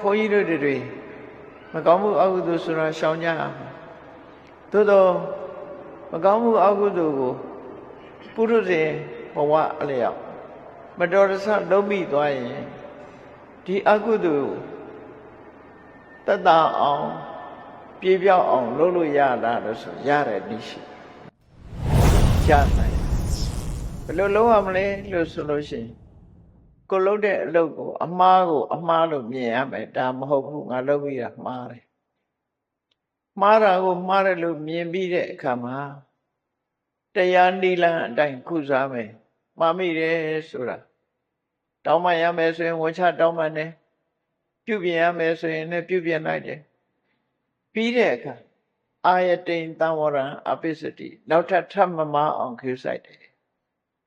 ဘုန်းကြီးတို့တွေမကောင်းမှုအကုသိုလ်ဆိုတာရှောင်ကြရမှာသို့တော့မကောင်းမှုအကုသိုလ်ကိုပုရုဇဉ်ဘဝအလျောက်မတော်တဆလုံးမိသွားရင်ဒီအကုသိုလ်တတ်တာအောင်ပြေပြောက်အောင်လုပ်လို့ရတာလို့ဆိုရတယ်နည်းရှိရနိုင်ဘယ်လိုလုပ်ရမလဲလို့ဆိုလို့ရှိရင် ကိုလုပ်တဲ့အလုပ်ကို အမားကို အမားလို့မြင်ရမယ်ဒါမဟုတ်ဘူးငါလုပ်ပြီးတာမှားတယ်မှားတာကိုမှားတယ်လို့မြင်ပြီးတဲ့အခါမှာတရားနိလန်အတိုင်းကုစားမယ်မှားမိတယ်ဆိုတာတောင်းပန်ရမယ်ဆိုရင်ဝန်ချတောင်းပန်တယ်ပြုပြင်ရမယ်ဆိုရင်လည်းပြုပြင်လိုက်တယ်ပြီးတဲ့အခါအာယတိန်တံဝရံအပိစတိနောက်ထပ်ထပ်မမအောင်ခူးဆိုင်တယ်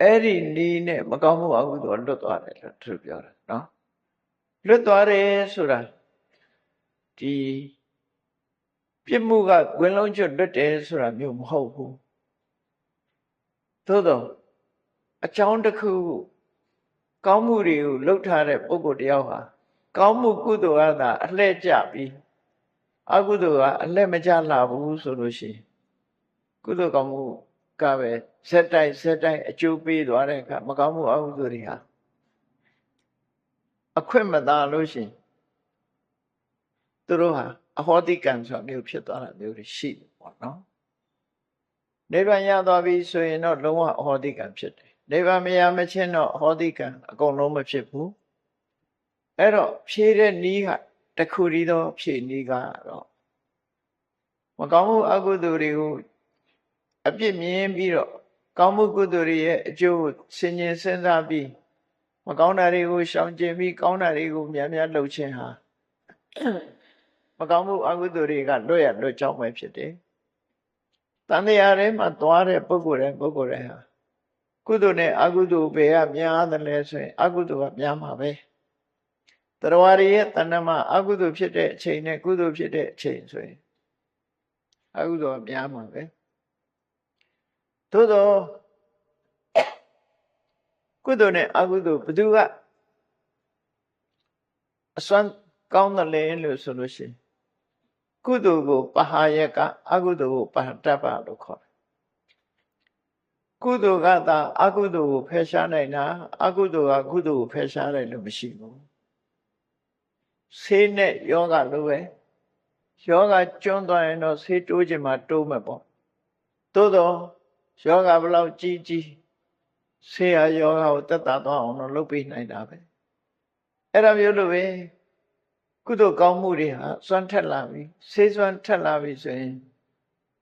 အဲ့ဒီနီးနဲ့မကောင်းမှုအကုသိုလ်လွတ်သွားတယ်လို့သူပြောတာနော်လွတ်သွားတယ်ဆိုတာဒီပြစ်မှုကဂွင်လုံးကျွတ်လွတ်တယ်ဆိုတာမျိုးမဟုတ်ဘူးသို့တော့အကြောင်းတစ်ခုကောင်းမှုတွေကိုလှုပ်ထားတဲ့ပုဂ္ဂိုလ်တယောက်ဟာကောင်းမှုကုသိုလ်ကသာအလှဲ့ကျပြီးအကုသိုလ်ကအလှဲ့မကျလာဘူးဆိုလို့ရှိရင်ကုသိုလ်ကောင်းမှု ကပဲဇက်တိုက်ဇက်တိုက်အကျိုးပေးသွားတဲ့အခါမကောင်းမှုအကုသိုလ်တွေဟာအခွင့်မသာလို့ရှိရင်သူတို့ဟာအဟောတိကံဆိုတာမျိုးဖြစ်သွားတာမျိုးတွေရှိတယ်ပေါ့နော်နိဗ္ဗာန်ရသွားပြီဆိုရင်တော့လုံးဝအဟောတိကံဖြစ်တယ်နိဗ္ဗာန်မရမချင်းတော့အဟောတိကံအကုန်လုံးမဖြစ်ဘူးအဲ့တော့ဖြေတဲ့နီးကတခုတည်းသောဖြေနီးကတော့မကောင်းမှုအကုသိုလ်တွေကို အပြစ်မြင်ပြီးတော့ကောင်းမှုကုသိုလ်တွေရဲ့အကျိုးကိုဆင်ញင်စဉ်းစားပြီးမကောင်းတာတွေကိုရှောင်ကျဉ်ပြီးကောင်းတာတွေကိုများများလုပ်ခြင်းဟာမကောင်းမှုအကုသိုလ်တွေကလွတ်ရလွတ်ကြောင်းပဲဖြစ်တယ်။တန်တရားထဲမှာသွားတဲ့ပုဂ္ဂိုလ်တိုင်းပုဂ္ဂိုလ်တိုင်းဟာကုသိုလ်နဲ့အကုသိုလ်ဘယ်ကများသလဲဆိုရင် အကုသိုလ်ကများမှာပဲ။တရားရရဲ့တဏ္ဍမှာအကုသိုလ်ဖြစ်တဲ့အချိန်နဲ့ကုသိုလ်ဖြစ်တဲ့အချိန်ဆိုရင်အကုသိုလ်ကများမှာပဲ။ သို့တော့ကုသိုလ်နဲ့အကုသိုလ်ဘယ်သူကအစွမ်းကောင်းတယ်လဲလို့ဆိုလို့ရှိရင်ကုသိုလ်ကိုပဟာယကအကုသိုလ်ကိုပဟတပ္ပလို့ခေါ်တယ်ကုသိုလ်ကသာအကုသိုလ်ကိုဖယ်ရှားနိုင်တာအကုသိုလ်ကကုသိုလ်ကိုဖယ်ရှားတယ်လို့မရှိဘူးဆေးနဲ့ယောဂလိုပဲယောဂကျွန်းသွားရင်တော့ဆေးတိုးခြင်းမှာတိုးမှာပေါ့သို့တော့ ယောဂဘယ်လောက်ကြီးကြီးဆေးရယောဂကိုတက်တာသွားအောင်တော့လုပ်ပေးနိုင်တာပဲအဲ့ဒါမျိုးလိုပဲကုသိုလ်ကောင်းမှုတွေဟာစွမ်းထက်လာပြီဆေးစွမ်းထက်လာပြီဆိုရင်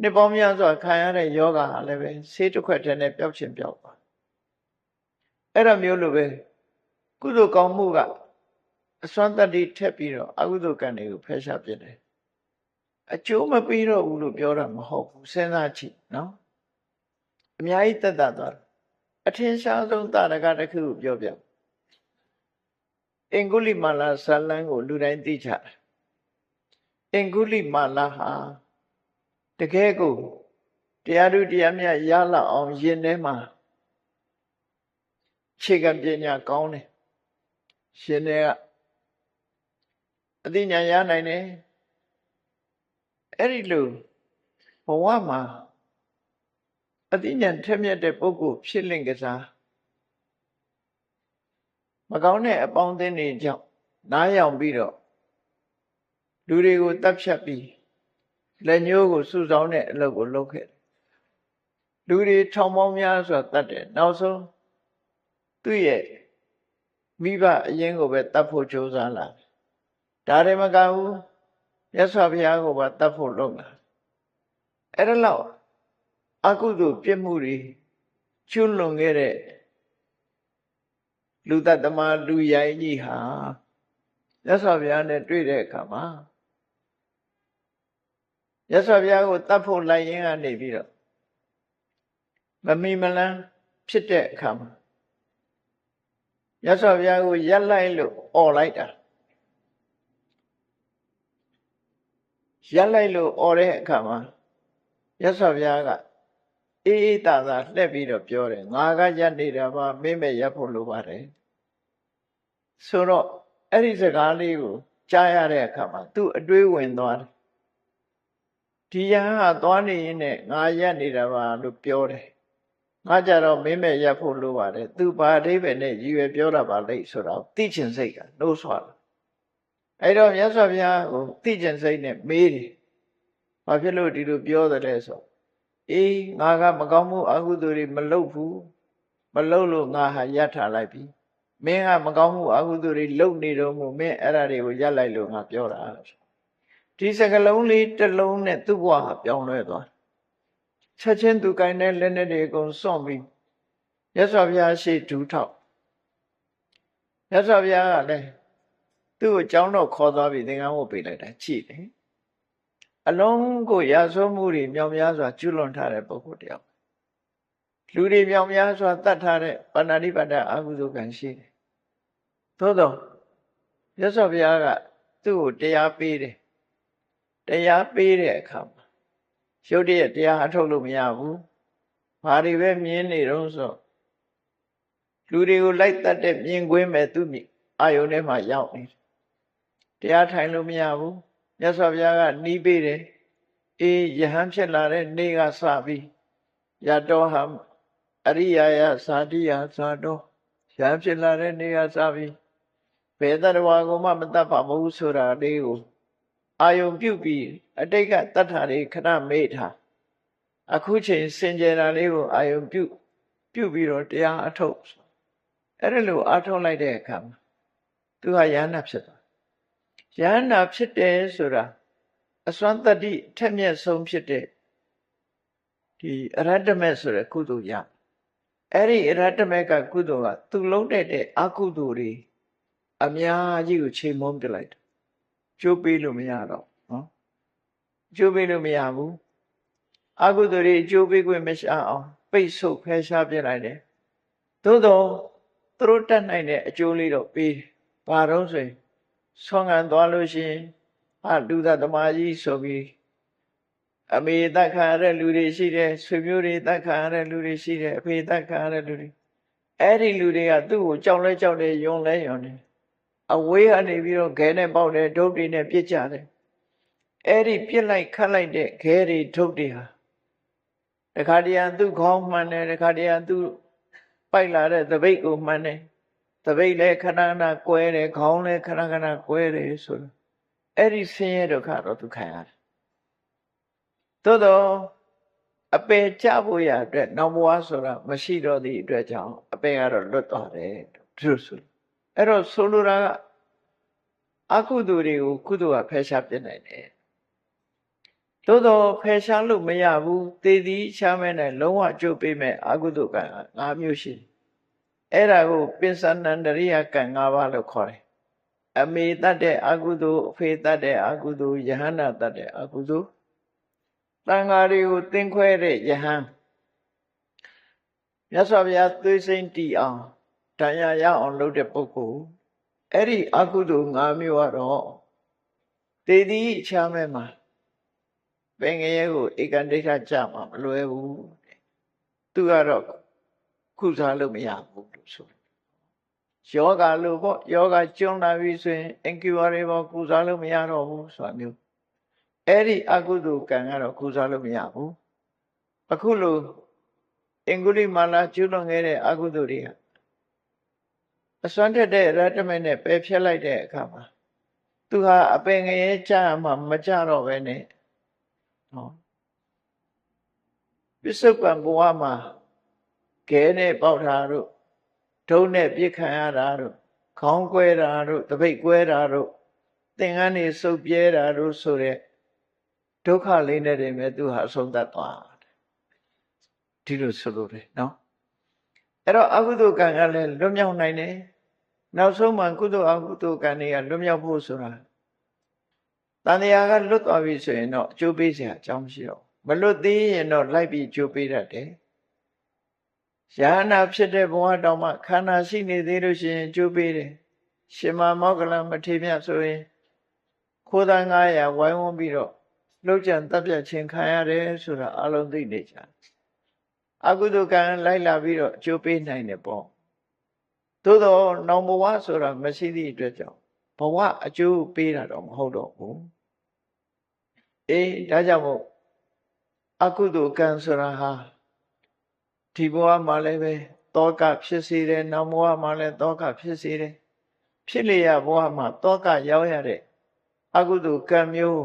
နှစ်ပေါင်းများစွာခံရတဲ့ယောဂဟာလည်းပဲဆေးတစ်ခွက်တည်းနဲ့ပျောက်ခြင်းပျောက်ပါအဲ့ဒါမျိုးလိုပဲကုသိုလ်ကောင်းမှုကအစွမ်းတတ္တိထက်ပြီးတော့အကုသိုလ်ကံတွေကိုဖယ်ရှားပြတယ်အကျိုးမပေးတော့ဘူးလို့ပြောတာမဟုတ်ဘူးစဉ်းစားကြည့်နော် အများကြီးတက်တာသွားတယ်အထင်ရှားဆုံးတာရကတစ်ခုကိုပြောပြအင်္ဂုလိမာလာဇာလန်းကိုလူတိုင်းသိကြတယ်အင်္ဂုလိမာလာဟာတကယ်ကိုတရားသူတရားမြတ်ရလောက်အောင်ယင်ထဲမှာခြေကပညာကောင်းတယ်ရှင်တွေကအသိဉာဏ်ရနိုင်တယ်အဲ့ဒီလိုဘဝမှာ အသိဉာဏ်ထက်မြက်တဲ့ပုဂ္ဂိုလ်ဖြစ်လင့်ကစားမကောင်းတဲ့အပေါင်းအသင်းတွေကြောင့်နားယောင်ပြီးတော့လူတွေကိုတပ်ဖြတ်ပြီးလက်ညှိုးကိုစုဆောင်းတဲ့အလုပ်ကိုလုပ်ခဲ့တယ်လူတွေထောင်ပေါင်းများစွာတတ်တယ်နောက်ဆုံးသူ့ရဲ့မိဘအရင်ကိုပဲတတ်ဖို့ကြိုးစားလာဒါတွေမကဘူးမြတ်စွာဘုရားကိုပါတတ်ဖို့လုပ်လာအဲ့ဒါလောက် အကုသိုလ်ပြစ်မှုတွေကျွလွန်ခဲ့တဲ့လူတတ္တမလူရိုင်းကြီးဟာမြတ်စွာဘုရားနဲ့တွေ့တဲ့အခါမှာမြတ်စွာဘုရားကိုတတ်ဖို့လိုက်ရင်းကနေပြီးတော့မမီမလန်းဖြစ်တဲ့အခါမှာမြတ်စွာဘုရားကိုရက်လိုက်လို့អော်လိုက်တာရက်လိုက်လို့អော်တဲ့အခါမှာမြတ်စွာဘုရားက အေးအေးသာသာလှည့်ပြီးတော့ပြောတယ်ငါကရက်နေတာပါမင်းမဲ့ရက်ဖို့လိုပါတယ်ဆိုတော့အဲ့ဒီစကားလေးကိုကြားရတဲ့အခါမှာသူ့အတွေးဝင်သွားတယ်ဒီယဟန်ဟာသွားနေရင်နဲ့ငါရက်နေတာပါလို့ပြောတယ်ငါကြတော့မင်းမဲ့ရက်ဖို့လိုပါတယ်သူဘာအဓိပ္ပာယ်နဲ့ရည်ရွယ်ပြောတာပါလိမ့်ဆိုတော့သိချင်စိတ်ကနှိုးဆွာလာအဲ့တော့မြတ်စွာဘုရားကိုသိချင်စိတ်နဲ့မေးတယ်ဘာဖြစ်လို့ဒီလိုပြောတယ်လဲဆို အေးငါကမကောင်းမှုအကုသိုလ်တွေမလုပ်ဘူးမလုပ်လို့ငါဟာရထားလိုက်ပြီမင်းကမကောင်းမှုအကုသိုလ်တွေလုပ်နေတော့မှမင်းအဲ့ဒါတွေကိုရပ်လိုက်လို့ငါပြောတာဒီစကလုံးလေးတစ်လုံးနဲ့သူ့ဘဝဟာပြောင်းလဲသွားချက်ချင်းသူကိုင်းတဲ့လက်နဲ့တွေအကုန်စွန့်ပြီးရသော်ဘုရားရှိဒူးထောက်ရသော်ဘုရားကလည်းသူ့ကိုကြောင်းတော့ခေါ်သွားပြီးသင်္ကန်းဝတ်ပေးလိုက်တာကြည့်တယ် အလုံးကိုရာဇဝမှုတွေမြောင်များစွာကျွလွန်ထားတဲ့ပုဂ္ဂိုလ်တယောက်လူတွေမြောင်များစွာတတ်ထားတဲ့ပဏာတိပါဒအာဟုဇုကံရှိတယ်သို့တော့ရသော်ဘုရားကသူ့ကိုတရားပေးတယ်တရားပေးတဲ့အခါမှာရုပ်တရက်တရားအထုတ်လို့မရဘူးဘာတွေပဲမြင်နေတော့ဆိုလူတွေကိုလိုက်တတ်တဲ့မြင်ကွင်းပဲသူမြအာယုန်ထဲမှာရောက်နေတယ်တရားထိုင်လို့မရဘူး မြတ်စွာဘုရားကနီးပေးတယ်အေးယဟန်ဖြစ်လာတဲ့နေ့ကစပြီးယတောဟံအရိယာယသာတိယသာတောယဟန်ဖြစ်လာတဲ့နေ့ကစပြီးဘယ်တရဝါကိုမှမတတ်ပါဘူးဆိုတာလေးကိုအာယုံပြုတ်ပြီးအတိတ်ကတတ်တာတွေခဏမေ့ထားအခုချိန်စင်ကြယ်တာလေးကိုအာယုံပြုတ်ပြုတ်ပြီးတော့တရားအထုတ်အဲ့ဒါလိုအထုတ်လိုက်တဲ့အခါမှာသူဟာယန္နာဖြစ်သွား ယန္နာဖြစ်တယ်ဆိုတာအစွမ်းတတ္တိထက်မြက်ဆုံးဖြစ်တဲ့ဒီအရတ္တမေဆိုတဲ့ကုသိုလ်ရအဲ့ဒီအရတ္တမေကကုသိုလ်ကသူလုံးတဲ့အကုသိုလ်တွေအများကြီးကိုချိန်မုံပြလိုက်တယ်ကျိုးပေးလို့မရတော့နော်ကျိုးပေးလို့မရဘူးအကုသိုလ်တွေကျိုးပေးခွင့်မရှာအောင်ပိတ်ဆို့ဖယ်ရှားပြလိုက်တယ်သို့တော့သူတို့တတ်နိုင်တဲ့အကျိုးလေးတော့ပေးဘာတော့ဆိုရင် ဆွမ်းခံသွားလို့ရှိရင်အလူသသမားကြီးဆိုပြီးအမေတက်ခံရတဲ့လူတွေရှိတယ်ဆွေမျိုးတွေတက်ခံရတဲ့လူတွေရှိတယ်အဖေတက်ခံရတဲ့လူတွေအဲ့ဒီလူတွေကသူ့ကိုကြောက်လဲကြောက်တယ်ယုံလဲယုံတယ်အဝေးကနေပြီးတော့ခဲနဲ့ပေါက်တယ်ဒုတ်တွေနဲ့ပြစ်ကြတယ်အဲ့ဒီပြစ်လိုက်ခတ်လိုက်တဲ့ခဲတွေဒုတ်တွေဟာတခါတည်းကသူ့ခေါင်းမှန်တယ်တခါတည်းကသူ့ပိုက်လာတဲ့သပိတ်ကိုမှန်တယ် သပိတ်လည်းခဏခဏကွဲတယ်ခေါင်းလည်းခဏခဏကွဲတယ်ဆိုတော့အဲ့ဒီဆင်းရဲဒုက္ခတော့သူခံရတယ်သို့တော့အပယ်ကြဖို့ရအတွက်နောက်ဘဝဆိုတာမရှိတော့သည့်အတွက်ကြောင့်အပယ်ကတော့လွတ်သွားတယ်သူဆိုအဲ့တော့ဆိုလိုတာကအကုသိုလ်တွေကိုကုသိုလ်ကဖယ်ရှားပြနိုင်တယ်သို့တော့ဖယ်ရှားလို့မရဘူးသေသည်ရှားမဲ့နဲ့လုံးဝကြုတ်ပေးမဲ့အကုသိုလ်ကံ၅မျိုးရှိတယ် အဲ့ဒါကိုပင်စန္နန္တရိယကံ၅ပါးလို့ခေါ်တယ်အမေတတ်တဲ့အကုသိုလ်အဖေတတ်တဲ့အကုသိုလ်ယဟန္တာတတ်တဲ့အကုသိုလ်တန်ဃာတွေကိုသင်ခွဲတဲ့ယဟန်မြတ်စွာဘုရားသွေးစိမ့်တီအောင်တရားရအောင်လုပ်တဲ့ပုဂ္ဂိုလ်အဲ့ဒီအကုသိုလ်၅မျိုးကတော့တေတိချမ်းမဲ့မှာပင်ငရဲကိုဧကန္တိဋ္ဌကြမှာမလွယ်ဘူးသူကတော့ခုစားလို့မရဘူး လို့ဆိုယောဂလို့ပေါ့ယောဂကျွန်းလာပြီဆိုရင်အင်ကျူရီပေါ့ကုစားလို့မရတော့ဘူးဆိုတာမျိုးအဲ့ဒီအကုသိုလ်ကံကတော့ကုစားလို့မရဘူးအခုလို့အင်္ဂုလိမာလာကျွလွန်ခဲ့တဲ့အကုသိုလ်တွေကအစွမ်းထက်တဲ့ရတ္တမနဲ့ပယ်ဖြတ်လိုက်တဲ့အခါမှာသူဟာအပင်ငရဲကြာမှမကြတော့ပဲနဲ့နော်ပစ္စုပန်ဘဝမှာခဲနဲ့ပေါက်တာတို့ ဒုံနဲ့ပြစ်ခံရတာတို့ခေါင်းကွဲတာတို့တပိတ်ကွဲတာတို့သင်္ကန်းနေစုပ်ပြဲတာတို့ဆိုတဲ့ဒုက္ခလေးနဲ့တည်းပဲသူဟာအဆုံးသတ်သွားတယ်ဒီလိုဆိုလို့တယ်နော်အဲ့တော့အကုသိုလ်ကံကလည်းလွတ်မြောက်နိုင်တယ်နောက်ဆုံးမှကုသိုလ်အကုသိုလ်ကံတွေကလွတ်မြောက်ဖို့ဆိုတာတန်တရားကလွတ်သွားပြီဆိုရင်တော့အကျိုးပေးစရာအကြောင်းမရှိတော့မလွတ်သေးရင်တော့လိုက်ပြီးအကျိုးပေးတတ်တယ် ရဟနာဖြစ်တဲ့ဘဝတောင်မှခန္ဓာရှိနေသေးလို့ရှိရင်အကျိုးပေးတယ်ရှင်မမောကလမထေမြတ်ဆိုရင်ခိုးသား900ဝိုင်းဝန်းပြီးတော့လှုပ်ကြံတပ်ပြတ်ခြင်းခံရတယ်ဆိုတာအလုံးသိနေကြအကုသိုလ်ကံလိုက်လာပြီးတော့အကျိုးပေးနိုင်တယ်ပေါ့သို့တော့နောင်ဘဝဆိုတာမရှိသည့်အတွက်ကြောင့်ဘဝအကျိုးပေးတာတော့မဟုတ်တော့ဘူးအေးဒါကြောင့်မို့အကုသိုလ်ကံဆိုတာဟာ ဒီဘဝမှာလည်းပဲတောကဖြစ်စေတယ်နောက်ဘဝမှာလည်းတောကဖြစ်စေတယ်ဖြစ်လျက်ဘဝမှာတောကရောက်ရတဲ့အကုသိုလ်ကံမျိုး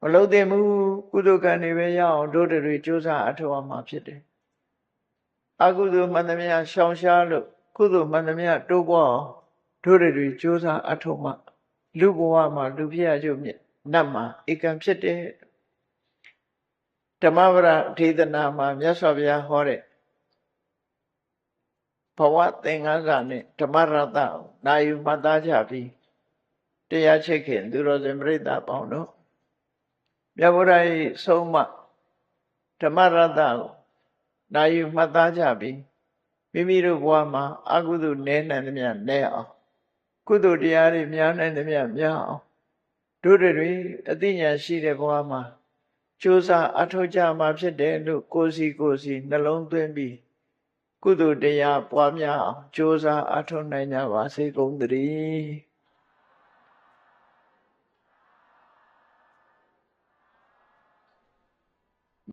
မလုပ်သင့်ဘူးကုသိုလ်ကံတွေပဲရအောင်တို့တွေကြိုးစားအထောက်အမှာဖြစ်တယ်အကုသိုလ်မှန်သမျှရှောင်ရှားလို့ကုသိုလ်မှန်သမျှတိုးပွားအောင်တို့တွေကြိုးစားအထောက်မှလူဘဝမှာလူဖြစ်ရကျုံမြတ်နတ်မှာဧကံဖြစ်တယ်ဓမ္မပဒဒေသနာမှာမြတ်စွာဘုရားဟောတဲ့ဘ ဝသင်္ကန်းစာနဲ့ဓမ္မရတ္တကိုနာယူမှတ်သားကြပြီးတရားချိတ်ခင်သူတော်စင်ပြိဿပေါင်းတို့မြတ်ဗုဒ္ဓ၏ဆုံးမဓမ္မရတ္တကိုနာယူမှတ်သားကြပြီးမိမိတို့ဘဝမှာအကုသိုလ်နည်းနိုင်သမျှနည်းအောင်ကုသိုလ်တရားတွေများနိုင်သမျှများအောင်တို့တွေအသိဉာဏ်ရှိတဲ့ဘဝမှာကြိုးစားအထောက်ကြမှာဖြစ်တယ်လို့ကိုယ်စီကိုယ်စီနှလုံးသွင်းပြီး ကုသိုလ်တရားပွားများအောင်ကြိုးစားအထောက်နိုင်ကြပါစေကုန်သတည်း